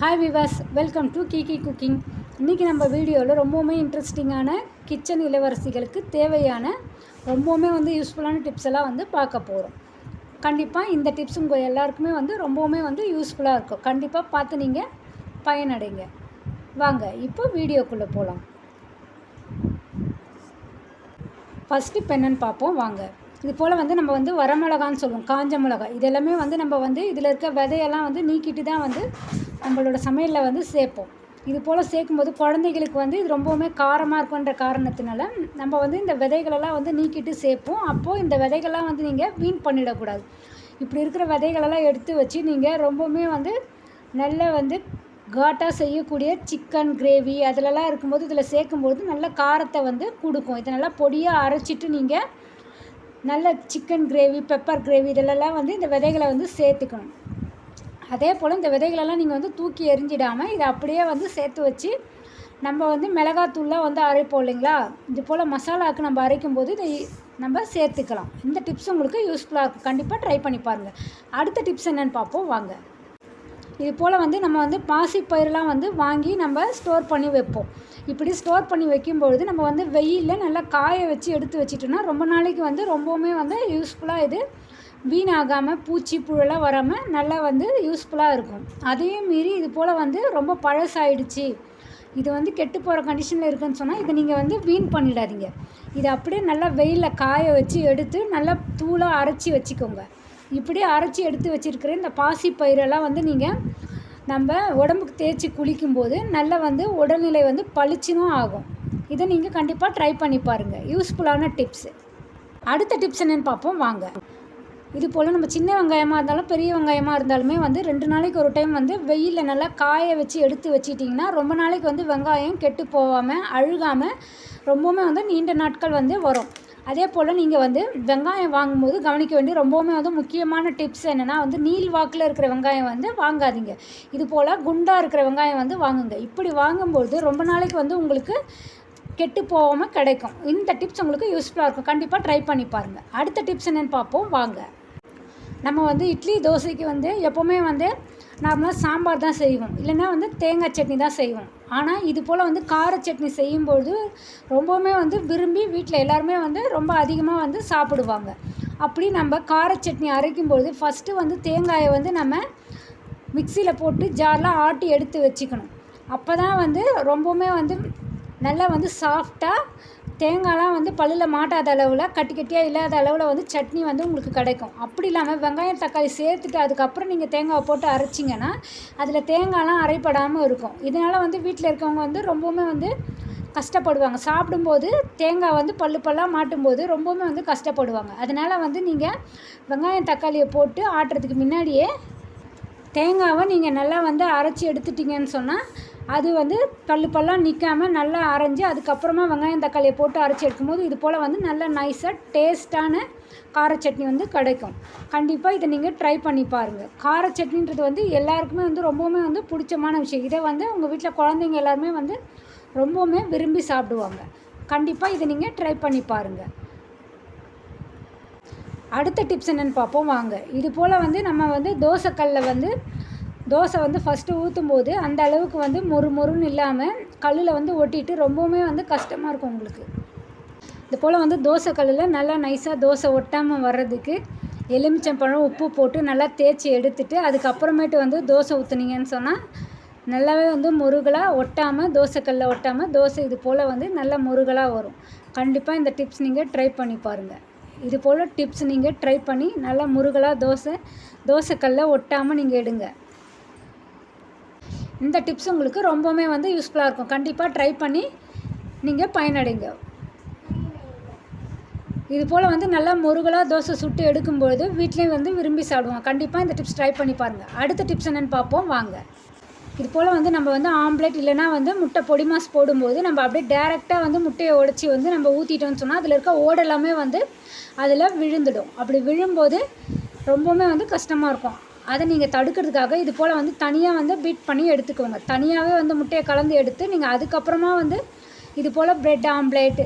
Hi Vivas welcome to Kiki cooking இன்றைக்கி நம்ம வீடியோவில் ரொம்பவுமே இன்ட்ரெஸ்டிங்கான கிச்சன் இளவரசிகளுக்கு தேவையான ரொம்பவுமே வந்து யூஸ்ஃபுல்லான டிப்ஸ் எல்லாம் வந்து பார்க்க போகிறோம் கண்டிப்பாக இந்த டிப்ஸ் உங்கள் எல்லாருக்குமே வந்து ரொம்பவுமே வந்து யூஸ்ஃபுல்லாக இருக்கும். கண்டிப்பாக பார்த்து நீங்கள் பயனடைங்க. வாங்க இப்போ வீடியோக்குள்ளே போகலாம் ஃபஸ்ட்டு இப்போ பார்ப்போம். வாங்க. இது போல் வந்து நம்ம வந்து வரமிளகான்னு சொல்லுவோம் காஞ்ச மிளகாய். இது எல்லாமே வந்து நம்ம வந்து இதில் இருக்க விதையெல்லாம் வந்து நீக்கிட்டு தான் வந்து நம்மளோட சமையலில் வந்து சேர்ப்போம். இது போல் சேர்க்கும்போது குழந்தைகளுக்கு வந்து இது ரொம்பவுமே காரமாக இருக்குன்ற காரணத்தினால நம்ம வந்து இந்த விதைகளெல்லாம் வந்து நீக்கிட்டு சேர்ப்போம். அப்போது இந்த விதைகள்லாம் வந்து நீங்கள் வீண் பண்ணிடக்கூடாது. இப்படி இருக்கிற விதைகளெல்லாம் எடுத்து வச்சு நீங்கள் ரொம்பவுமே வந்து நல்ல வந்து காட்டாக செய்யக்கூடிய சிக்கன் கிரேவி அதிலலாம் இருக்கும்போது இதில் சேர்க்கும்போது நல்ல காரத்தை வந்து கொடுக்கும். இதை நல்லா பொடியாக அரைச்சிட்டு நீங்கள் நல்ல சிக்கன் கிரேவி பெப்பர் கிரேவி இதிலெல்லாம் வந்து இந்த விதைகளை வந்து சேர்த்துக்கணும். அதே போல் இந்த விதைகளெல்லாம் நீங்கள் வந்து தூக்கி எரிஞ்சிடாமல் இதை அப்படியே வந்து சேர்த்து வச்சு நம்ம வந்து மிளகாத்தூள்லாம் வந்து அரைப்போம் இல்லைங்களா? இது போல் மசாலாவுக்கு நம்ம அரைக்கும் போது இதை நம்ம சேர்த்துக்கலாம். இந்த டிப்ஸ் உங்களுக்கு யூஸ்ஃபுல்லாக இருக்கும். கண்டிப்பாக ட்ரை பண்ணி பாருங்கள் அடுத்த டிப்ஸ் என்னென்னு பார்ப்போம். வாங்க. இது போல் வந்து நம்ம வந்து பாசிப்பயிரெலாம் வந்து வாங்கி நம்ம ஸ்டோர் பண்ணி வைப்போம். இப்படி ஸ்டோர் பண்ணி வைக்கும்பொழுது நம்ம வந்து வெயிலில் நல்லா காய வச்சு எடுத்து வச்சிட்டோன்னா ரொம்ப நாளைக்கு வந்து ரொம்பவுமே வந்து யூஸ்ஃபுல்லாக இது வீணாகாமல் பூச்சி புழுலாம் வராமல் நல்லா வந்து யூஸ்ஃபுல்லாக இருக்கும். அதையும் மீறி இது போல் வந்து ரொம்ப பழசாயிடுச்சு. இது வந்து கெட்டு போகிற கண்டிஷனில் இருக்குன்னு சொன்னால் இதை நீங்கள் வந்து வீண் பண்ணிடாதீங்க. இதை அப்படியே நல்லா வெயிலில் காய வச்சு எடுத்து நல்லா தூளாக அரைச்சி வச்சுக்கோங்க. இப்படி அரைச்சி எடுத்து வச்சுருக்கிற இந்த பாசி பயிரெல்லாம் வந்து நீங்கள் நம்ம உடம்புக்கு தேய்ச்சி குளிக்கும்போது நல்லா வந்து உடல்நிலை வந்து பளிச்சுனும் ஆகும். இதை நீங்கள் கண்டிப்பாக ட்ரை பண்ணி பாருங்கள் யூஸ்ஃபுல்லான டிப்ஸு அடுத்த டிப்ஸ் என்னென்னு பார்ப்போம். வாங்க. இது போல் நம்ம சின்ன வெங்காயமாக இருந்தாலும் பெரிய வெங்காயமாக இருந்தாலுமே வந்து ரெண்டு நாளைக்கு ஒரு டைம் வந்து வெயிலில் நல்லா காய வச்சு எடுத்து வச்சிட்டிங்கன்னா ரொம்ப நாளைக்கு வந்து வெங்காயம் கெட்டு போகாமல் அழுகாமல் ரொம்பவுமே வந்து நீண்ட நாட்கள் வந்து வரும். அதே போல் நீங்கள் வந்து வெங்காயம் வாங்கும்போது கவனிக்க வேண்டிய ரொம்பவுமே வந்து முக்கியமான டிப்ஸ் என்னென்னா வந்து நீள் வாக்கில் இருக்கிற வெங்காயம் வந்து வாங்காதீங்க. இது போல் குண்டாக இருக்கிற வெங்காயம் வந்து வாங்குங்க. இப்படி வாங்கும்போது ரொம்ப நாளைக்கு வந்து உங்களுக்கு கெட்டு போகாமல் கிடைக்கும். இந்த டிப்ஸ் உங்களுக்கு யூஸ்ஃபுல்லாக இருக்கும். கண்டிப்பாக ட்ரை பண்ணி பாருங்கள் அடுத்த டிப்ஸ் என்னென்னு பார்ப்போம். வாங்க. நம்ம வந்து இட்லி தோசைக்கு வந்து எப்போவுமே வந்து நார்மலாக சாம்பார் தான் செய்வோம். இல்லைன்னா வந்து தேங்காய் சட்னி தான் செய்வோம். ஆனால் இது போல் வந்து கார சட்னி செய்யும்பொழுது ரொம்பவுமே வந்து விரும்பி வீட்டில் எல்லாருமே வந்து ரொம்ப அதிகமாக வந்து சாப்பிடுவாங்க. அப்படி நம்ம கார சட்னி அரைக்கும்பொழுது ஃபஸ்ட்டு வந்து தேங்காயை வந்து நம்ம மிக்சியில் போட்டு ஜார்லாம் ஆட்டி எடுத்து வச்சுக்கணும். அப்போ தான் வந்து ரொம்பவுமே வந்து நல்லா வந்து சாஃப்டாக தேங்காய்லாம் வந்து பல்லில் மாட்டாத அளவில் கட்டி கட்டியாக இல்லாத அளவில் வந்து சட்னி வந்து உங்களுக்கு கிடைக்கும். அப்படி இல்லாமல் வெங்காயம் தக்காளி சேர்த்துட்டு அதுக்கப்புறம் நீங்கள் தேங்காவை போட்டு அரைச்சிங்கன்னா அதில் தேங்காய்லாம் அரைப்படாமல் இருக்கும். இதனால் வந்து வீட்டில் இருக்கவங்க வந்து ரொம்பவுமே வந்து கஷ்டப்படுவாங்க. சாப்பிடும்போது தேங்காய் வந்து பல்லு பல்லாக மாட்டும்போது ரொம்பவுமே வந்து கஷ்டப்படுவாங்க. அதனால் வந்து நீங்கள் வெங்காயம் தக்காளியை போட்டு ஆட்டுறதுக்கு முன்னாடியே தேங்காவை நீங்கள் நல்லா வந்து அரைச்சி எடுத்துட்டிங்கன்னு சொன்னால் அது வந்து பல்லு பல்லாக நிற்காமல் நல்லா அரைஞ்சி அதுக்கப்புறமா வெங்காயம் தக்காளியை போட்டு அரைச்சி எடுக்கும்போது இது போல் வந்து நல்லா நைஸாக டேஸ்ட்டான கார சட்னி வந்து கிடைக்கும். கண்டிப்பாக இதை நீங்கள் ட்ரை பண்ணி பாருங்கள் கார சட்னின்றது வந்து எல்லாருக்குமே வந்து ரொம்பவுமே வந்து பிடிச்சமான விஷயம். இதை வந்து உங்கள் வீட்டில் குழந்தைங்க எல்லாருமே வந்து ரொம்பவுமே விரும்பி சாப்பிடுவாங்க. கண்டிப்பாக இதை நீங்கள் ட்ரை பண்ணி பாருங்கள் அடுத்த டிப்ஸ் என்னென்னு பார்ப்போம். வாங்க. இது போல் வந்து நம்ம வந்து தோசைக்கல்லில் வந்து தோசை வந்து ஃபஸ்ட்டு ஊற்றும் போது அந்த அளவுக்கு வந்து மொறு மொறுன்னு இல்லாமல் கல்லில் வந்து ஒட்டிட்டு ரொம்பவுமே வந்து கஷ்டமாக இருக்கும் உங்களுக்கு. இது போல் வந்து தோசை கல்லில் நல்லா நைஸாக தோசை ஒட்டாமல் வர்றதுக்கு எலுமிச்சம்பழம் உப்பு போட்டு நல்லா தேய்ச்சி எடுத்துட்டு அதுக்கப்புறமேட்டு வந்து தோசை ஊற்றுனீங்கன்னு சொன்னால் நல்லாவே வந்து முருகலாக ஒட்டாமல் தோசைக்கல்லில் ஒட்டாமல் தோசை இது போல் வந்து நல்லா முருகலாக வரும். கண்டிப்பாக இந்த டிப்ஸ் நீங்கள் ட்ரை பண்ணி பாருங்கள் இது போல் டிப்ஸ் நீங்கள் ட்ரை பண்ணி நல்லா முருகலாக தோசை தோசைக்கல்லில் ஒட்டாமல் நீங்கள் எடுங்க. இந்த டிப்ஸ் உங்களுக்கு ரொம்பவுமே வந்து யூஸ்ஃபுல்லாக இருக்கும். கண்டிப்பாக ட்ரை பண்ணி நீங்கள் பயனடைங்க. இது போல் வந்து நல்லா முருகலாக தோசை சுட்டு எடுக்கும்பொழுது வீட்லேயும் வந்து விரும்பி சாப்பிடுவோம் கண்டிப்பாக இந்த டிப்ஸ் ட்ரை பண்ணி பாருங்கள் அடுத்த டிப்ஸ் என்னென்னு பார்ப்போம். வாங்க. இது போல் வந்து நம்ம வந்து ஆம்லேட் இல்லைனா வந்து முட்டை பொடி மாஸ் போடும்போது நம்ம அப்படியே டேரெக்டாக வந்து முட்டையை உடச்சி வந்து நம்ம ஊற்றிட்டோம்னு சொன்னால் அதில் இருக்க ஓடெல்லாமே வந்து அதில் விழுந்துடும். அப்படி விழும்போது ரொம்பவுமே வந்து கஷ்டமாக இருக்கும். அதை நீங்கள் தடுக்கிறதுக்காக இது போல் வந்து தனியாக வந்து பீட் பண்ணி எடுத்துக்கோங்க. தனியாகவே வந்து முட்டையை கலந்து எடுத்து நீங்கள் அதுக்கப்புறமா வந்து இது போல் ப்ரெட் ஆம்ப்லேட்டு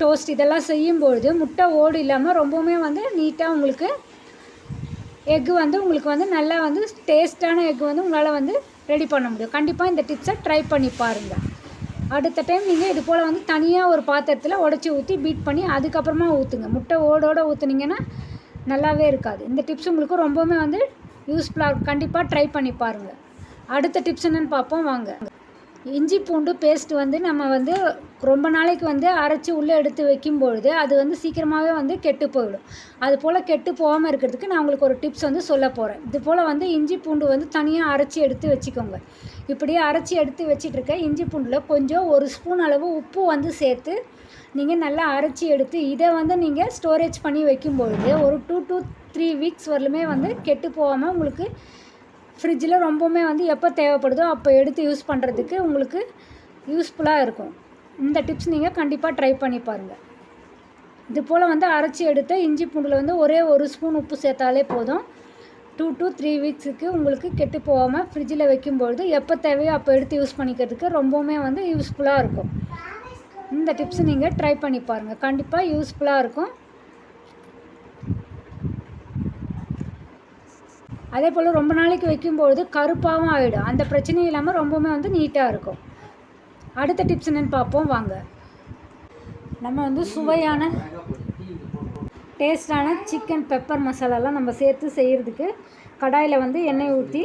டோஸ்ட் இதெல்லாம் செய்யும்பொழுது முட்டை ஓடு இல்லாமல் ரொம்பவுமே வந்து நீட்டாக உங்களுக்கு எக்கு வந்து உங்களுக்கு வந்து நல்லா வந்து டேஸ்ட்டான எக்கு வந்து உங்களால் வந்து ரெடி பண்ண முடியும். கண்டிப்பாக இந்த டிப்ஸை ட்ரை பண்ணி பாருங்கள் அடுத்த டைம் நீங்கள் இது போல் வந்து தனியாக ஒரு பாத்திரத்தில் உடச்சி ஊற்றி பீட் பண்ணி அதுக்கப்புறமா ஊற்றுங்க முட்டை ஓடோடு ஊற்றுனீங்கன்னா நல்லாவே இருக்காது. இந்த டிப்ஸ் உங்களுக்கு ரொம்பவுமே வந்து யூஸ்ஃபுல்லாக கண்டிப்பாக ட்ரை பண்ணி பாருங்கள் அடுத்த டிப்ஸ் என்னென்னு பார்ப்போம். வாங்க. இஞ்சி பூண்டு பேஸ்ட் வந்து நம்ம வந்து ரொம்ப நாளைக்கு வந்து அரைச்சி உள்ளே எடுத்து வைக்கும் பொழுது அது வந்து சீக்கிரமாகவே வந்து கெட்டு போயிடும். அது போல் கெட்டு போகாமல் இருக்கிறதுக்கு நான் உங்களுக்கு ஒரு டிப்ஸ் வந்து சொல்ல போகிறேன் இது போல் வந்து இஞ்சி பூண்டு வந்து தனியாக அரைச்சி எடுத்து வச்சுக்கோங்க. இப்படியே அரைச்சி எடுத்து வச்சிட்ருக்க இஞ்சி பூண்டில் கொஞ்சம் ஒரு ஸ்பூன் அளவு உப்பு வந்து சேர்த்து நீங்கள் நல்லா அரைச்சி எடுத்து இதை வந்து நீங்கள் ஸ்டோரேஜ் பண்ணி வைக்கும்பொழுது ஒரு டூ டூ த்ரீ வீக்ஸ் வரலுமே வந்து கெட்டு போகாமல் உங்களுக்கு ஃப்ரிட்ஜில் ரொம்பவுமே வந்து எப்போ தேவைப்படுதோ அப்போ எடுத்து யூஸ் பண்ணுறதுக்கு உங்களுக்கு யூஸ்ஃபுல்லாக இருக்கும். இந்த டிப்ஸ் நீங்கள் கண்டிப்பாக ட்ரை பண்ணி பாருங்கள் இது போல் வந்து அரைச்சி எடுத்த இஞ்சி பூண்டில் வந்து ஒரே ஒரு ஸ்பூன் உப்பு சேர்த்தாலே போதும். டூ டு த்ரீ வீக்ஸுக்கு உங்களுக்கு கெட்டு போகாமல் ஃப்ரிட்ஜில் வைக்கும்பொழுது எப்போ தேவையோ அப்போ எடுத்து யூஸ் பண்ணிக்கிறதுக்கு ரொம்பவுமே வந்து யூஸ்ஃபுல்லாக இருக்கும். இந்த டிப்ஸ் நீங்கள் ட்ரை பண்ணி பாருங்கள் கண்டிப்பாக யூஸ்ஃபுல்லாக இருக்கும். அதே போல் ரொம்ப நாளைக்கு வைக்கும்பொழுது கருப்பாகவும் ஆகிடும் அந்த பிரச்சனையும் இல்லாமல் ரொம்பவுமே வந்து நீட்டாக இருக்கும். அடுத்த டிப்ஸ் என்னென்னு பார்ப்போம். வாங்க. நம்ம வந்து சுவையான டேஸ்டான சிக்கன் பெப்பர் மசாலாலாம் நம்ம சேர்த்து செய்கிறதுக்கு கடாயில் வந்து எண்ணெய் ஊற்றி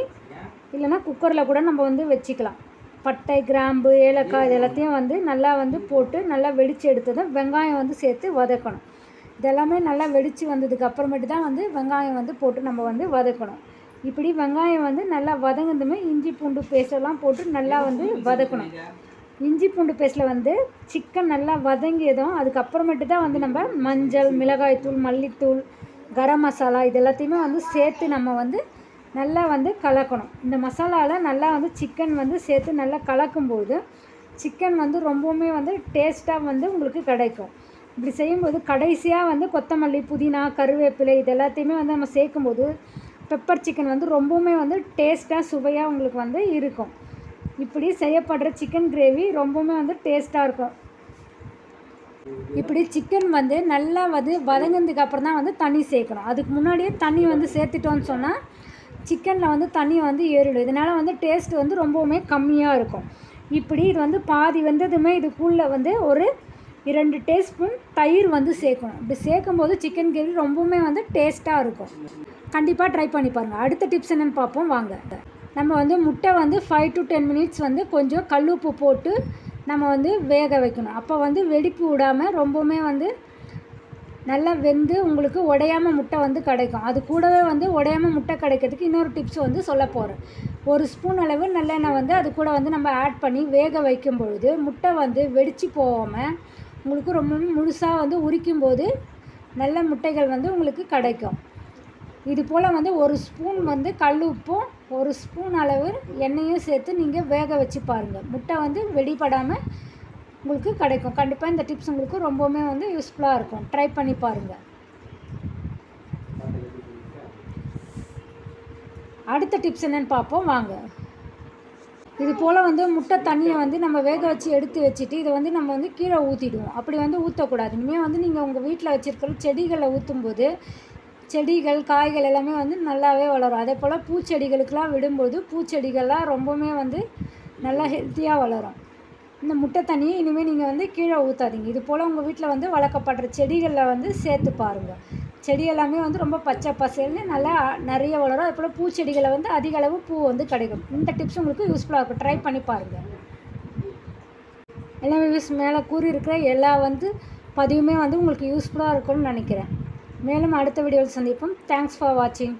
இல்லைன்னா குக்கரில் கூட நம்ம வந்து வச்சுக்கலாம். பட்டை கிராம்பு ஏலக்காய் இது எல்லாத்தையும் வந்து நல்லா வந்து போட்டு நல்லா வெடித்து எடுத்ததும் வெங்காயம் வந்து சேர்த்து வதக்கணும். இதெல்லாமே நல்லா வெடித்து வந்ததுக்கு அப்புறமேட்டு தான் வந்து வெங்காயம் வந்து போட்டு நம்ம வந்து வதக்கணும். இப்படி வெங்காயம் வந்து நல்லா வதங்கினதுமே இஞ்சி பூண்டு பேஸ்டெல்லாம் போட்டு நல்லா வந்து வதக்கணும். இஞ்சி பூண்டு பேஸ்ட்டில் வந்து சிக்கன் நல்லா வதங்கியதும் அதுக்கப்புறமேட்டு தான் வந்து நம்ம மஞ்சள் மிளகாய்த்தூள் மல்லித்தூள் கரம் மசாலா இது எல்லாத்தையுமே வந்து சேர்த்து நம்ம வந்து நல்லா வந்து கலக்கணும். இந்த மசாலாவில் நல்லா வந்து சிக்கன் வந்து சேர்த்து நல்லா கலக்கும்போது சிக்கன் வந்து ரொம்பவுமே வந்து டேஸ்ட்டாக வந்து உங்களுக்கு கிடைக்கும். இப்படி செய்யும்போது கடைசியாக வந்து கொத்தமல்லி புதினா கருவேப்பிலை இது எல்லாத்தையுமே வந்து நம்ம சேர்க்கும்போது பெப்பர் சிக்கன் வந்து ரொம்பவுமே வந்து டேஸ்ட்டாக சுவையாக உங்களுக்கு வந்து இருக்கும். இப்படி செய்யப்படுற சிக்கன் கிரேவி ரொம்பவுமே வந்து டேஸ்ட்டாக இருக்கும். இப்படி சிக்கன் வந்து நல்லா வந்து வதங்கினதுக்கு அப்புறம் தான் வந்து தண்ணி சேர்க்கணும். அதுக்கு முன்னாடியே தண்ணி வந்து சேர்த்துட்டோன்னு சொன்னால் சிக்கனில் வந்து தண்ணி வந்து ஏறிடும். இதனால் வந்து டேஸ்ட் வந்து ரொம்பவுமே கம்மியாக இருக்கும். இப்படி இது வந்து பாதி வெந்ததுமே இதுக்குள்ளே வந்து ஒரு இரண்டு டேஸ்பூன் தயிர் வந்து சேர்க்கணும். இப்படி சேர்க்கும் போது சிக்கன் கிரேவி ரொம்பவுமே வந்து டேஸ்ட்டாக இருக்கும். கண்டிப்பாக ட்ரை பண்ணி பாருங்கள் அடுத்த டிப்ஸ் என்னென்னு பார்ப்போம். வாங்க. நம்ம வந்து முட்டை வந்து ஃபைவ் டு டென் மினிட்ஸ் வந்து கொஞ்சம் கல்லுப்பு போட்டு நம்ம வந்து வேக வைக்கணும். அப்போ வந்து வெடிப்பு விடாமல் ரொம்பவுமே வந்து நல்லா வெந்து உங்களுக்கு உடையாமல் முட்டை வந்து கிடைக்கும். அது கூடவே வந்து உடையாமல் முட்டை கிடைக்கிறதுக்கு இன்னொரு டிப்ஸ் வந்து சொல்ல போகிறேன் ஒரு ஸ்பூன் அளவு நல்லெண்ணெய் வந்து அது கூட வந்து நம்ம ஆட் பண்ணி வேக வைக்கும் பொழுது முட்டை வந்து வெடித்து போகாமல் உங்களுக்கு ரொம்ப முழுசாக வந்து உரிக்கும் போது நல்ல முட்டைகள் வந்து உங்களுக்கு கிடைக்கும். இது போல் வந்து ஒரு ஸ்பூன் வந்து கல் உப்பும் ஒரு ஸ்பூன் அளவு எண்ணெயும் சேர்த்து நீங்கள் வேக வச்சு பாருங்கள் முட்டை வந்து வெடிப்படாமல் உங்களுக்கு கிடைக்கும். கண்டிப்பாக இந்த டிப்ஸ் உங்களுக்கு ரொம்பவுமே வந்து யூஸ்ஃபுல்லாக இருக்கும். ட்ரை பண்ணி பாருங்கள் அடுத்த டிப்ஸ் என்னென்னு பார்ப்போம். வாங்க. இது போல் வந்து முட்டை தண்ணியை வந்து நம்ம வேக வச்சு எடுத்து வச்சுட்டு இதை வந்து நம்ம வந்து கீழே ஊற்றிடுவோம் அப்படி வந்து ஊற்றக்கூடாது இனிமேல் வந்து நீங்கள் உங்கள் வீட்டில் வச்சுருக்கிற செடிகளை ஊற்றும்போது செடிகள் காய்கள் எல்லாமே வந்து நல்லாவே வளரும். அதே போல் பூச்செடிகளுக்கெலாம் விடும்போது பூச்செடிகள்லாம் ரொம்பவுமே வந்து நல்லா ஹெல்த்தியாக வளரும். இந்த முட்டை தண்ணியை இனிமேல் நீங்கள் வந்து கீழே ஊற்றாதீங்க இது போல் உங்கள் வீட்டில் வந்து வளர்க்கப்படுற செடிகளில் வந்து சேர்த்து பாருங்கள் செடி எல்லாமே வந்து ரொம்ப பச்சை பசேல்னு நல்லா நிறைய வளரும். அது போல் பூச்செடிகளை வந்து அதிக அளவு பூ வந்து கிடைக்கும். இந்த டிப்ஸ் உங்களுக்கு யூஸ்ஃபுல்லாக இருக்கும். ட்ரை பண்ணி பாருங்கள் எல்லாமே யூஸ் மேலே கூறி இருக்கிற எல்லா வந்து பதிவுமே வந்து உங்களுக்கு யூஸ்ஃபுல்லாக இருக்கும்னு நினைக்கிறேன். மேலும் அடுத்த வீடியோவில் சந்திப்போம். தேங்க்ஸ் ஃபார் வாட்சிங்